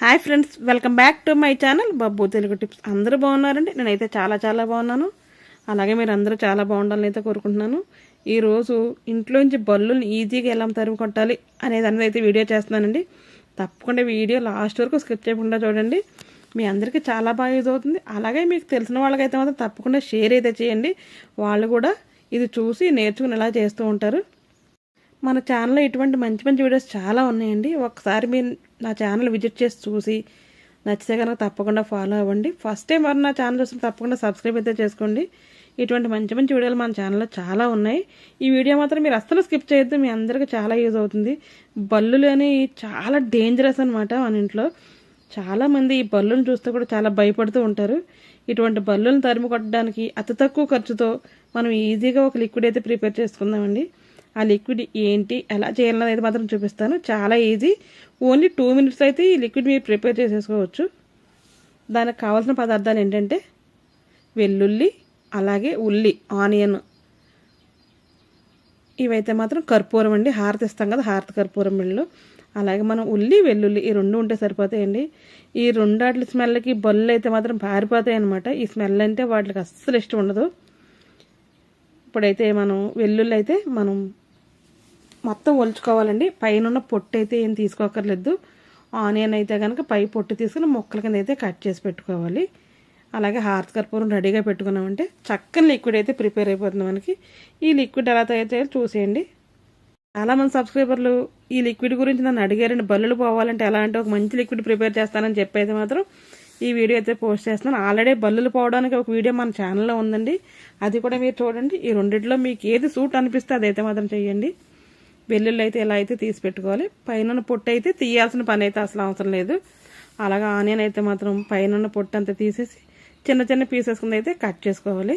Hi friends welcome back to my channel. Babbu Telugu tips. అందరూ బాగున్నారండి? నేనైతే చాలా చాలా బాగున్నాను. అలాగే మీరు అందరూ చాలా బాగుండాలని అయితే కోరుకుంటున్నాను. ఈరోజు ఇంట్లోంచి బల్లుని ఈజీగా ఎలా తరిమి కొట్టాలి అనేది అనేది అయితే వీడియో చేస్తున్నానండి. తప్పకుండా వీడియో లాస్ట్ వరకు స్కిప్ చేయకుండా చూడండి. మీ అందరికీ చాలా బాగా యూజ్ అవుతుంది. అలాగే మీకు తెలిసిన వాళ్ళకైతే మాత్రం తప్పకుండా షేర్ అయితే చేయండి. వాళ్ళు కూడా ఇది చూసి నేర్చుకుని ఎలా చేస్తూ ఉంటారు. మన ఛానల్లో ఇటువంటి మంచి మంచి వీడియోస్ చాలా ఉన్నాయండి. ఒకసారి మీరు నా ఛానల్ విజిట్ చేసి చూసి నచ్చితే కనుక తప్పకుండా ఫాలో అవ్వండి. ఫస్ట్ టైం వారు నా ఛానల్ చూస్తే తప్పకుండా సబ్స్క్రైబ్ అయితే చేసుకోండి. ఇటువంటి మంచి మంచి వీడియోలు మన ఛానల్లో చాలా ఉన్నాయి. ఈ వీడియో మాత్రం మీరు అస్సలు స్కిప్ చేయొద్దు. మీ అందరికీ చాలా యూజ్ అవుతుంది. బల్లులు అనేవి చాలా డేంజరస్ అనమాట మన ఇంట్లో. చాలామంది ఈ బల్లును చూస్తే కూడా చాలా భయపడుతూ ఉంటారు. ఇటువంటి బల్లులను తరిమి కొట్టడానికి అతి తక్కువ ఖర్చుతో మనం ఈజీగా ఒక లిక్విడ్ అయితే ప్రిపేర్ చేసుకుందామండి. ఆ లిక్విడ్ ఏంటి ఎలా చేయాలన్నది అయితే మాత్రం చూపిస్తాను. చాలా ఈజీ. ఓన్లీ టూ మినిట్స్ అయితే ఈ లిక్విడ్ మీరు ప్రిపేర్ చేసేసుకోవచ్చు. దానికి కావాల్సిన పదార్థాలు ఏంటంటే వెల్లుల్లి అలాగే ఉల్లి ఆనియన్. ఇవైతే మాత్రం కర్పూరం అండి. హారతి ఇస్తాం కదా హారతి కర్పూరం మిళ్ళు అలాగే మనం ఉల్లి వెల్లుల్లి ఈ రెండు ఉంటే సరిపోతాయండి. ఈ రెండాట్ల స్మెల్కి బొల్లు అయితే మాత్రం పారిపోతాయి అనమాట ఈ స్మెల్ అంటే వాటికి అస్సలు ఇష్టం ఉండదు. ఇప్పుడైతే మనం వెల్లుల్లి అయితే మనం మొత్తం ఒలుచుకోవాలండి. పైన పొట్టు అయితే ఏం తీసుకోకర్లేదు. ఆనియన్ అయితే కనుక పై పొట్టు తీసుకుని ముక్కల కింద అయితే కట్ చేసి పెట్టుకోవాలి. అలాగే హార్త్ కర్పూరం రెడీగా పెట్టుకున్నామంటే చక్కని లిక్విడ్ అయితే ప్రిపేర్ అయిపోతుంది మనకి. ఈ లిక్విడ్ ఎలా తయారు చేయాలి చూసేయండి. చాలామంది సబ్స్క్రైబర్లు ఈ లిక్విడ్ గురించి నన్ను అడిగారండి బల్లులు పోవాలంటే ఎలా అంటే ఒక మంచి లిక్విడ్ ప్రిపేర్ చేస్తానని చెప్పైతే మాత్రం ఈ వీడియో అయితే పోస్ట్ చేస్తున్నాను. ఆల్రెడీ బల్లులు పోవడానికి ఒక వీడియో మన ఛానల్లో ఉందండి. అది కూడా మీరు చూడండి. ఈ రెండిట్లో మీకు ఏది సూట్ అనిపిస్తే అదైతే మాత్రం చేయండి వెల్లుల్లి అయితే ఎలా అయితే తీసి పెట్టుకోవాలి. పైన పొట్టు అయితే తీయాల్సిన పని అయితే అసలు అవసరం లేదు. అలాగా ఆనియన్ అయితే మాత్రం పైన పొట్టు అంతా తీసేసి చిన్న చిన్న పీసెస్ కింద అయితే కట్ చేసుకోవాలి.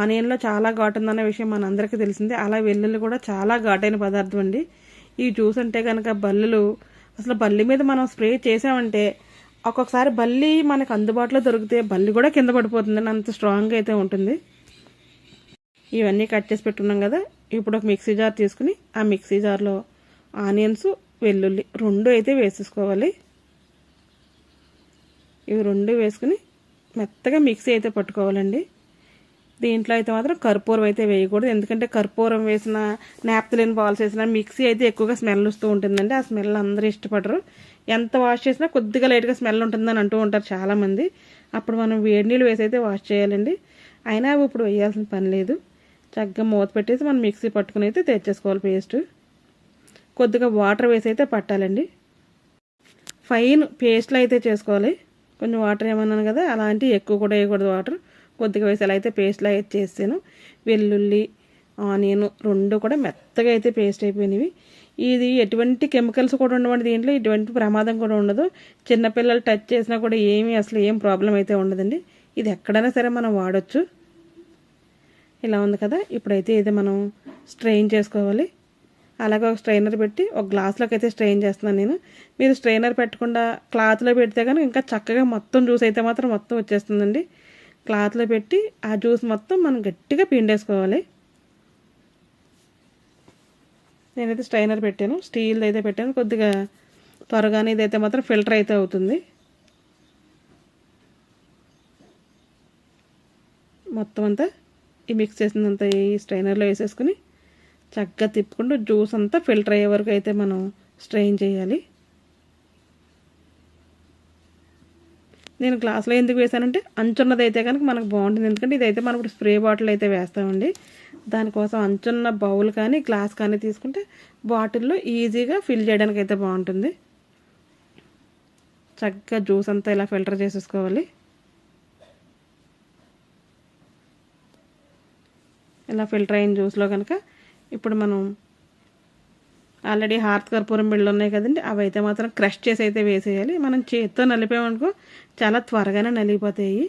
ఆనియన్లో చాలా ఘాటు ఉందన్న విషయం మనందరికీ తెలిసిందే. అలా వెల్లుల్లి కూడా చాలా ఘాటైన పదార్థం అండి. ఈ జ్యూస్ అంటే కనుక బల్లులు అసలు బల్లి మీద మనం స్ప్రే చేసామంటే ఒక్కొక్కసారి బల్లి మనకు అందుబాటులో దొరికితే బల్లి కూడా కింద పడిపోతుంది అంత స్ట్రాంగ్గా అయితే ఉంటుంది. ఇవన్నీ కట్ చేసి పెట్టుకున్నాం కదా. ఇప్పుడు ఒక మిక్సీ జార్ తీసుకుని ఆ మిక్సీ జార్లో ఆనియన్స్ వెల్లుల్లి రెండు అయితే వేసేసుకోవాలి. ఇవి రెండు వేసుకుని మెత్తగా మిక్సీ అయితే పట్టుకోవాలండి. దీంట్లో అయితే మాత్రం కర్పూరం అయితే వేయకూడదు. ఎందుకంటే కర్పూరం వేసిన నాప్తలిన్ బాల్స్ వేసిన మిక్సీ అయితే ఎక్కువగా స్మెల్ వస్తూ ఉంటుందండి. ఆ స్మెల్ అందరూ ఇష్టపడరు. ఎంత వాష్ చేసినా కొద్దిగా లైట్గా స్మెల్ ఉంటుందని అంటూ ఉంటారు చాలామంది. అప్పుడు మనం వేడి నీళ్ళు వేసి అయితే వాష్ చేయాలండి. అయినా ఇప్పుడు వేయాల్సిన పని లేదు. చక్కగా మూత పెట్టేసి మనం మిక్సీ పట్టుకుని అయితే తెచ్చేసుకోవాలి పేస్ట్. కొద్దిగా వాటర్ వేసి అయితే పట్టాలండి. ఫైన్ పేస్ట్లు అయితే చేసుకోవాలి. కొంచెం వాటర్ ఏమన్నాను కదా అలాంటి ఎక్కువ కూడా వేయకూడదు వాటర్. కొద్దిగా వేసి అలా అయితే పేస్ట్లో అయితే చేస్తాను వెల్లుల్లి ఆనియన్ రెండు కూడా మెత్తగా అయితే పేస్ట్ అయిపోయినవి. ఇది ఎటువంటి కెమికల్స్ కూడా ఉండవండి దీంట్లో. ఎటువంటి ప్రమాదం కూడా ఉండదు. చిన్నపిల్లలు టచ్ చేసినా కూడా ఏమీ అసలు ఏం ప్రాబ్లం అయితే ఉండదండి. ఇది ఎక్కడైనా సరే మనం వాడచ్చు. ఇలా ఉంది కదా ఇప్పుడైతే ఇది మనం స్ట్రెయిన్ చేసుకోవాలి. అలాగే ఒక స్ట్రైనర్ పెట్టి ఒక గ్లాస్లోకి అయితే స్ట్రెయిన్ చేస్తున్నాను నేను. మీరు స్ట్రైనర్ పెట్టకుండా క్లాత్లో పెడితే కనుక ఇంకా చక్కగా మొత్తం జ్యూస్ అయితే మాత్రం మొత్తం వచ్చేస్తుందండి. క్లాత్లో పెట్టి ఆ జ్యూస్ మొత్తం మనం గట్టిగా పిండేసుకోవాలి. నేనైతే స్ట్రైనర్ పెట్టాను స్టీల్ అయితే పెట్టాను. కొద్దిగా త్వరగానే ఇదైతే మాత్రం ఫిల్టర్ అయితే అవుతుంది. మొత్తం అంతా ఈ మిక్స్ చేసినంత ఈ స్ట్రైనర్లో వేసేసుకుని చక్కగా తిప్పుకుంటూ జ్యూస్ అంతా ఫిల్టర్ అయ్యే వరకు అయితే మనం స్ట్రెయిన్ చేయాలి. నేను గ్లాస్లో ఎందుకు వేసానంటే అంచున్నది అయితే కనుక మనకు బాగుంటుంది. ఎందుకంటే ఇదైతే మనం ఇప్పుడు స్ప్రే బాటిల్ అయితే వేస్తామండి. దానికోసం అంచున్న బౌల్ కానీ గ్లాస్ కానీ తీసుకుంటే బాటిల్లో ఈజీగా ఫిల్ చేయడానికి అయితే బాగుంటుంది. చక్కగా జ్యూస్ అంతా ఇలా ఫిల్టర్ చేసేసుకోవాలి. ఇలా ఫిల్టర్ అయిన జ్యూస్లో కనుక ఇప్పుడు మనం ఆల్రెడీ హార్త్ కర్పూరం బిళ్ళు ఉన్నాయి కదండి అవి అయితే మాత్రం క్రష్ చేసి అయితే వేసేయాలి. మనం చేత్తో నలిపామనుకో చాలా త్వరగానే నలిగిపోతాయి.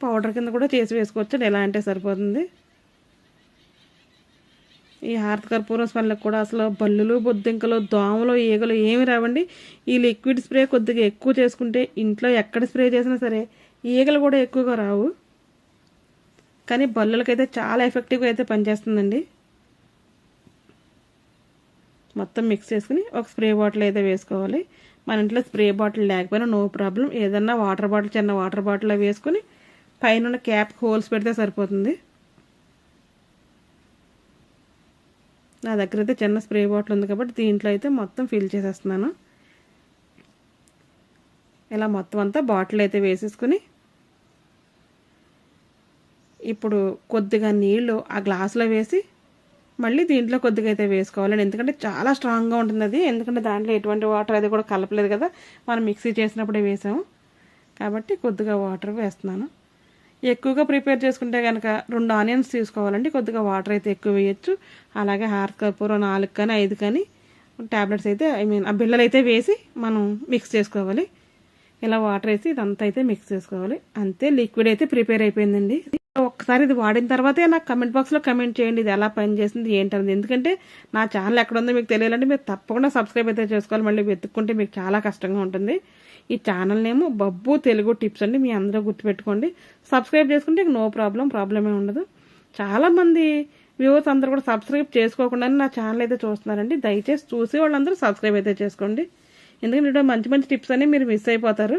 పౌడర్ కింద కూడా చేసి వేసుకోవచ్చు ఎలా అంటే సరిపోతుంది. ఈ హార్త్ కర్పూరం స్మెల్కి కూడా అసలు బల్లులు బొద్దింకలు దోమలు ఈగలు ఏమి రావండి. ఈ లిక్విడ్ స్ప్రే కొద్దిగా ఎక్కువ చేసుకుంటే ఇంట్లో ఎక్కడ స్ప్రే చేసినా సరే ఈగలు కూడా ఎక్కువగా రావు. కానీ బల్లులకైతే చాలా ఎఫెక్టివ్గా అయితే పనిచేస్తుందండి. మొత్తం మిక్స్ చేసుకుని ఒక స్ప్రే బాటిల్ అయితే వేసుకోవాలి. మన ఇంట్లో స్ప్రే బాటిల్ లేకపోయినా నో ప్రాబ్లం ఏదన్నా వాటర్ బాటిల్ చిన్న వాటర్ బాటిల్ వేసుకుని పైన క్యాప్ హోల్స్ పెడితే సరిపోతుంది. నా దగ్గర అయితే చిన్న స్ప్రే బాటిల్ ఉంది కాబట్టి దీంట్లో అయితే మొత్తం ఫిల్ చేసేస్తున్నాను. ఇలా మొత్తం అంతా బాటిల్ అయితే వేసేసుకుని ఇప్పుడు కొద్దిగా నీళ్ళు ఆ గ్లాసులో వేసి మళ్ళీ దీంట్లో కొద్దిగా అయితే వేసుకోవాలండి. ఎందుకంటే చాలా స్ట్రాంగ్గా ఉంటుంది అది. ఎందుకంటే దాంట్లో ఎటువంటి వాటర్ అది కూడా కలపలేదు కదా. మనం మిక్సీ చేసినప్పుడే వేసాము. కాబట్టి కొద్దిగా వాటర్ వేస్తున్నాను. ఎక్కువగా ప్రిపేర్ చేసుకుంటే కనుక రెండు ఆనియన్స్ తీసుకోవాలండి. కొద్దిగా వాటర్ అయితే ఎక్కువ వేయచ్చు. అలాగే హార్ట్ కర్పూరం నాలుగు కానీ ఐదు కానీ ట్యాబ్లెట్స్ అయితే ఐ మీన్ ఆ బిళ్ళలు అయితే వేసి మనం మిక్స్ చేసుకోవాలి. ఇలా వాటర్ వేసి ఇదంతా అయితే మిక్స్ చేసుకోవాలి. అంతే లిక్విడ్ అయితే ప్రిపేర్ అయిపోయిందండి. ఒక్కసారి ఇది వాడిన తర్వాతే నాకు కమెంట్ బాక్స్లో కమెంట్ చేయండి. ఇది ఎలా పనిచేసింది ఏంటనేది. ఎందుకంటే నా ఛానల్ ఎక్కడ ఉందో మీకు తెలియాలంటే మీరు తప్పకుండా సబ్స్క్రైబ్ అయితే చేసుకోవాలి. మళ్ళీ వెతుక్కుంటే మీకు చాలా కష్టంగా ఉంటుంది. ఈ ఛానల్ నేమో బబ్బు తెలుగు టిప్స్ అండి. మీ అందరూ గుర్తుపెట్టుకోండి. సబ్స్క్రైబ్ చేసుకుంటే నో ప్రాబ్లం ప్రాబ్లమే ఉండదు. చాలామంది వ్యూవర్స్ అందరూ కూడా సబ్స్క్రైబ్ చేసుకోకుండా నా ఛానల్ అయితే చూస్తున్నారండి. దయచేసి చూసి వాళ్ళందరూ సబ్స్క్రైబ్ అయితే చేసుకోండి. ఎందుకంటే ఇటువంటి మంచి మంచి టిప్స్ అనేవి మీరు మిస్ అయిపోతారు.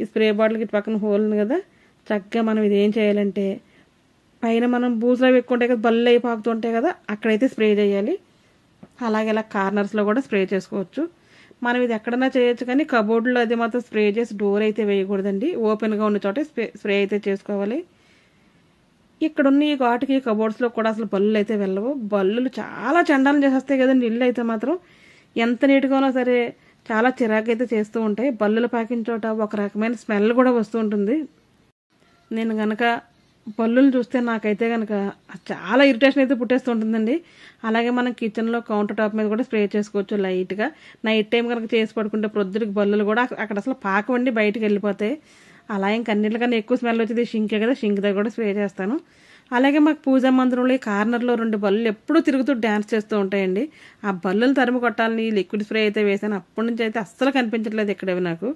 ఈ స్ప్రే బాటిల్కి పక్కన హోల్ ఉంది కదా. చక్కగా మనం ఇది ఏం చేయాలంటే పైన మనం బూజులో ఎక్కుంటాయి కదా బల్లు అయి పాకుతుంటాయి కదా అక్కడైతే స్ప్రే చేయాలి. అలాగే ఇలా కార్నర్స్లో కూడా స్ప్రే చేసుకోవచ్చు. మనం ఇది ఎక్కడన్నా చేయొచ్చు కానీ కబోర్డ్లో అది మాత్రం స్ప్రే చేసి డోర్ అయితే వేయకూడదండి. ఓపెన్గా ఉన్న చోట స్ప్రే స్ప్రే అయితే చేసుకోవాలి. ఇక్కడున్న ఈ ఘాటుకి కబోర్డ్స్లో కూడా అసలు బల్లులు అయితే వెళ్ళవు. బల్లులు చాలా చండాలు చేసేస్తాయి కదండి ఇల్లు అయితే మాత్రం. ఎంత నీట్గా ఉన్నా సరే చాలా చిరాకు అయితే చేస్తూ ఉంటాయి. బల్లులు పాకిన చోట ఒక రకమైన స్మెల్ కూడా వస్తూ ఉంటుంది. నేను కనుక పళ్ళులు చూస్తే నాకైతే కనుక చాలా ఇరిటేషన్ అయితే పుట్టేస్తూ ఉంటుందండి. అలాగే మనం కిచెన్లో కౌంటర్ టాప్ మీద కూడా స్ప్రే చేసుకోవచ్చు లైట్గా. నైట్ టైం కనుక చేసి పడుకుంటే ప్రొద్దుడికి బల్లులు కూడా అక్కడ అసలు పాకవండి బయటకు వెళ్ళిపోతాయి అలా ఇంకా అన్నిటికన్నా ఎక్కువ స్మెల్ వచ్చేది షింకే కదా షింక్ దగ్గర కూడా స్ప్రే చేస్తాను. అలాగే మాకు పూజా మందిరంలో ఈ కార్నర్లో రెండు బల్లులు ఎప్పుడూ తిరుగుతూ డ్యాన్స్ చేస్తూ ఉంటాయండి. ఆ బల్లులు తరిమి కొట్టాలని లిక్విడ్ స్ప్రే అయితే వేసాను. అప్పటి నుంచి అయితే అస్సలు కనిపించట్లేదు ఇక్కడవి నాకు.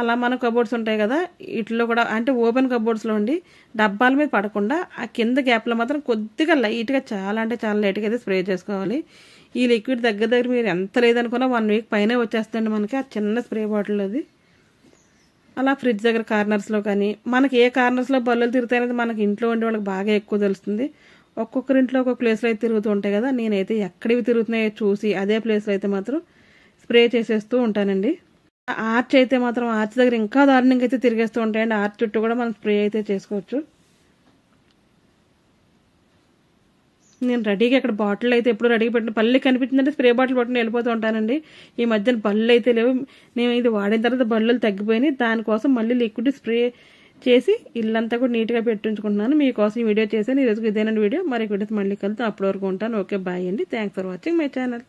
అలా మన కబోర్డ్స్ ఉంటాయి కదా వీటిలో కూడా అంటే ఓపెన్ కబోర్డ్స్లో ఉండి డబ్బాల మీద పడకుండా ఆ కింద గ్యాప్లో మాత్రం కొద్దిగా లైట్గా చాలా అంటే చాలా లైట్గా అయితే స్ప్రే చేసుకోవాలి. ఈ లిక్విడ్ దగ్గర దగ్గర మీరు ఎంత లేదనుకున్నా వన్ వీక్ పైనే వచ్చేస్తుంది మనకి ఆ చిన్న స్ప్రే బాటిల్ అది. అలా ఫ్రిడ్జ్ దగ్గర కార్నర్స్లో కానీ మనకి ఏ కార్నర్స్లో బల్లులు తిరుగుతాయనేది మనకి ఇంట్లో ఉండే వాళ్ళకి బాగా ఎక్కువ తెలుస్తుంది. ఒక్కొక్కరి ఇంట్లో ఒక్కొక్క ప్లేస్లో అయితే తిరుగుతూ ఉంటాయి కదా నేనైతే ఎక్కడివి తిరుగుతున్నాయో చూసి అదే ప్లేస్లో అయితే మాత్రం స్ప్రే చేసేస్తూ ఉంటానండి. ఆర్చ్ అయితే మాత్రం ఆర్చ్ దగ్గర ఇంకా దారుణంగా అయితే తిరిగేస్తూ ఉంటాయండి. ఆర్చ్ చుట్టూ కూడా మనం స్ప్రే అయితే చేసుకోవచ్చు. నేను రెడీగా ఇక్కడ బాటిల్ అయితే ఎప్పుడు రెడీగా పెట్టిన. పల్లె కనిపించిందంటే స్ప్రే బాటిల్ పట్టుకుని వెళ్ళిపోతూ ఉంటానండి. ఈ మధ్యన బళ్ళు అయితే లేవు. నేను ఇది వాడిన తర్వాత బళ్ళు తగ్గిపోయినాయి. దానికోసం మళ్ళీ లిక్విడ్ స్ప్రే చేసి ఇల్లంతా కూడా నీట్గా పెట్టించుకుంటున్నాను. మీకోసం వీడియో చేశాను. ఈరోజు ఇదేనండి వీడియో. మరి వీడియోస్ మళ్ళీ కలుద్దాం. అప్పటి వరకు ఉంటాను. ఓకే బాయ్ అండి. Thanks for watching my channel